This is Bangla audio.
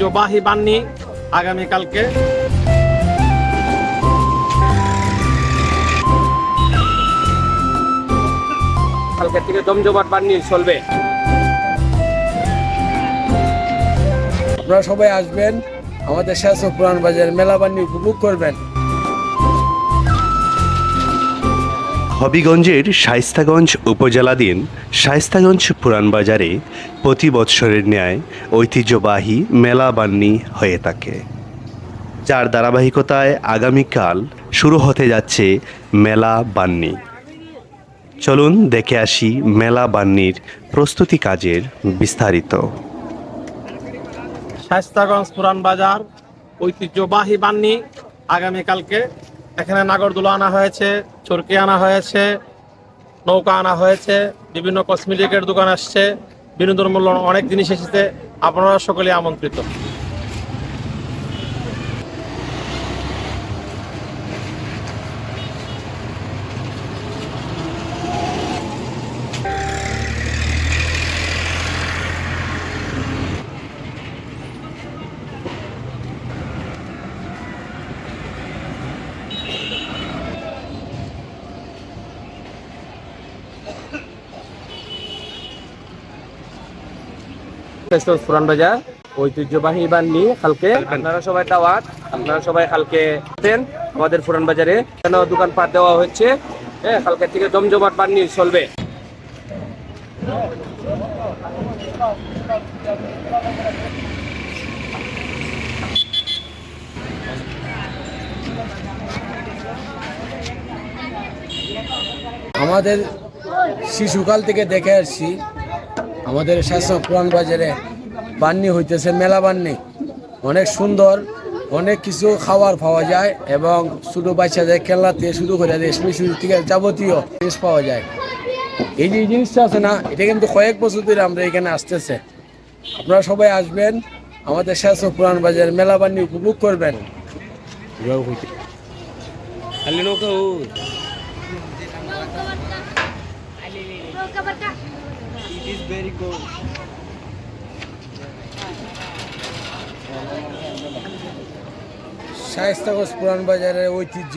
ঐতিহ্যবাহী বান্নি আগামীকালকে। কালকে থেকে জমজমাট বান্নি চলবে। আপনারা সবাই আসবেন, আমাদের শেষ পুরান বাজার মেলা বাননি উপভোগ করবেন। হবিগঞ্জের শাইস্তাগঞ্জ উপজেলাধীন শাইস্তাগঞ্জ পুরান বাজারে প্রতি বৎসরের ন্যায় ঐতিহ্যবাহী মেলা বান্নি হয়ে থাকে। যার ধারাবাহিকতায় আগামীকাল শুরু হতে যাচ্ছে মেলা বান্নি। চলুন দেখে আসি মেলা বান্নির প্রস্তুতি কাজের বিস্তারিত। শাস্তাগঞ্জ পুরান বাজার ঐতিহ্যবাহী বান্নি আগামীকালকে। এখানে নাগরদোলা আনা হয়েছে। চরকি আনা হয়েছে, নৌকা আনা হয়েছে, বিভিন্ন কসমেটিকের দোকান আসছে, বিনোদনমূল্য অনেক জিনিস এসেছে। আপনারা সকলে আমন্ত্রিত। শাস্তাগঞ্জ পুরান বাজার ঐতিহ্যবাহী বান্নি কালকে আপনারা সবাই দাওয়াত আপনারা সবাই কালকে আসেন আমাদের পুরান বাজারে। কেন দোকান পাট দেওয়া হচ্ছে? হ্যাঁ কালকে থেকে জমজমাট বান্নি চলবে। আমাদের শিশুকাল থেকে দেখে আসছি। আমাদের শাসন পুরান বাজারে বান্নি হইতেছে মেলা বান্নি। অনেক সুন্দর অনেক কিছু খাবার পাওয়া যায় এবং ছোটো বাচ্চাদের খেলনা থেকে শুরু করে রেশমি শুরু থেকে যাবতীয় জিনিস পাওয়া যায়। এই যে জিনিসটা আছে না এটা কিন্তু কয়েক বছর ধরে আমরা এখানে আসতেছে। আপনারা সবাই আসবেন আমাদের শেষ পুরান বাজার মেলা বান্নি উপভোগ করবেন। শায়স্তাগঞ্জ পুরান বাজারের ঐতিহ্য।